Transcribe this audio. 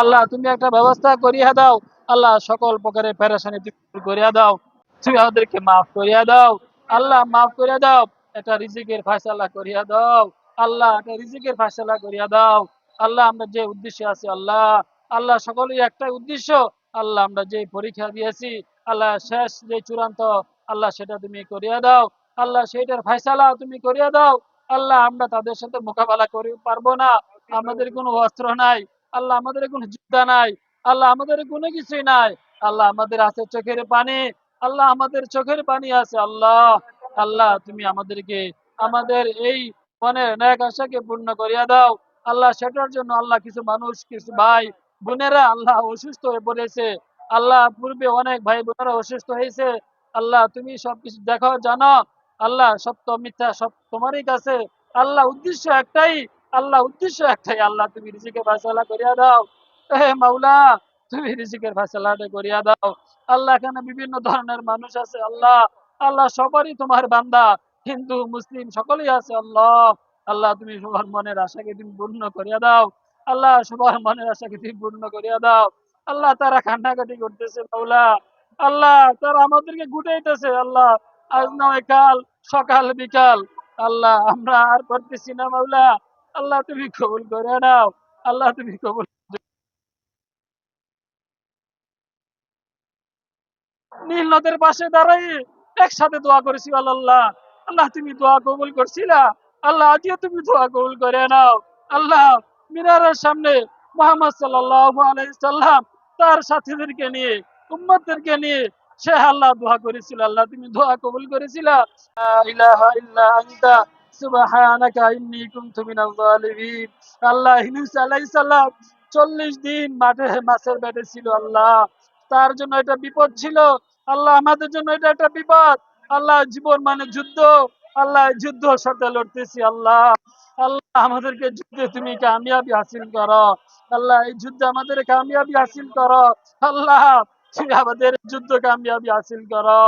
আল্লাহ, তুমি একটা ব্যবস্থা করিয়া দাও। আল্লাহ, সকল প্রকারের পেরেশানি দূর করিয়া দাও। তুমি আমাদেরকে মাফ করিয়া দাও। আল্লাহ, মাফ করিয়া দাও। একটা রিজিকের ফয়সালা করিয়া দাও। আল্লাহ, একটা রিজিকের ফয়সালা করিয়া দাও। আল্লাহ, আমরা যে উদ্দেশ্যে আছি, আল্লাহ। আল্লাহ সকলেই একটাই উদ্দেশ্য। আল্লাহ, আমরা যে পরীক্ষা দিয়েছি, আল্লাহ, শেষ যে চূড়ান্ত, আল্লাহ, সেটা তুমি করিয়া দাও। আল্লাহ, সেইটার ফয়সালা তুমি করিয়া দাও। আল্লাহ, আমরা তাদের সাথে মোকাবেলা করে পারব না। আমাদের কোনো অস্ত্র নাই। আল্লাহ আমাদের কোনো যুদ্ধা নাই, আল্লাহ আমাদের কোনো কিছুই নাই, আল্লাহ আমাদের আছে চোখের পানি, আল্লাহ আমাদের চোখের পানি আছে, আল্লাহ আল্লাহ তুমি আমাদেরকে আমাদের এই মনের ন্যাক আশাকে পূর্ণ করিয়া দাও, আল্লাহ সেটার জন্য আল্লাহ কিছু মানুষ, কিছু ভাই বোনেরা আল্লাহ অসুস্থ হয়ে পড়েছে, আল্লাহ পূর্বে অনেক ভাই বোনেরা অসুস্থ হয়েছে, আল্লাহ তুমি সবকিছু দেখো, জানো, আল্লাহ সত্য মিথ্যা সব তোমারই কাছে, আল্লাহ উদ্দেশ্য একটাই আল্লাহ উদ্দেশ্য একটাই, আল্লাহ তুমি রিজিকের ফায়সালা করিয়া দাও। হে মাওলা, তুমি রিজিকের ফায়সালাটা করিয়া দাও। আল্লাহ, এখানে বিভিন্ন ধরনের মানুষ আছে, আল্লাহ। আল্লাহ সবারই তোমার বান্দা, হিন্দু, মুসলিম, সকলেই আছে, আল্লাহ। আল্লাহ, তুমি সবার মনের আশাকে তুমি পূর্ণ করিয়া দাও। আল্লাহ, সবার মনের আশাকে তুমি পূর্ণ করিয়া দাও। আল্লাহ, তারা কান্নাকাটি করতেছে, মাওলা। আল্লাহ, তারা আমাদেরকে গুটাইতেছে, আল্লাহ। আজ নয় কাল, সকাল বিকাল। আল্লাহ, আমরা আর করতেছি না, মাওলা। আল্লাহ তুমি কবুল করে নাও। আল্লাহ তুমি কবুল নীল নদের পাশে দাঁড়াই একসাথে দোয়া করেছি, আল্লাহ। আল্লাহ, তুমি দোয়া কবুল করছিলা। আল্লাহ আজও তুমি দোয়া কবুল করে নাও। আল্লাহ, মিনারের সামনে মোহাম্মদ সাল্লাল্লাহু আলাইহি সাল্লাম তার সাথীদেরকে নিয়ে, উম্মতদেরকে নিয়ে সে আল্লাহ দোয়া করেছিল। আল্লাহ, তুমি দোয়া কবুল করেছিলা? ইলাহা ইল্লা আনতা কুনতু মিনাল জালিমিন আল্লাহ ইউনূস আলাইহিস সালাম 40 দিন মাঠে মাছের ছিল আল্লাহ। তার জন্য এটা বিপদ ছিল। আল্লাহ আমাদের জন্য এটা একটা বিপদ। আল্লাহ জীবন মানে যুদ্ধ। আল্লাহ সাথে লড়তেছি আল্লাহ। আল্লাহ আমাদেরকে যুদ্ধে তুমি কামিয়াবি হাসিল করো। আল্লাহ এই যুদ্ধে আমাদের কামিয়াবি হাসিল করো। আল্লাহ, তুমি আমাদের যুদ্ধ কামিয়াবি হাসিল করো।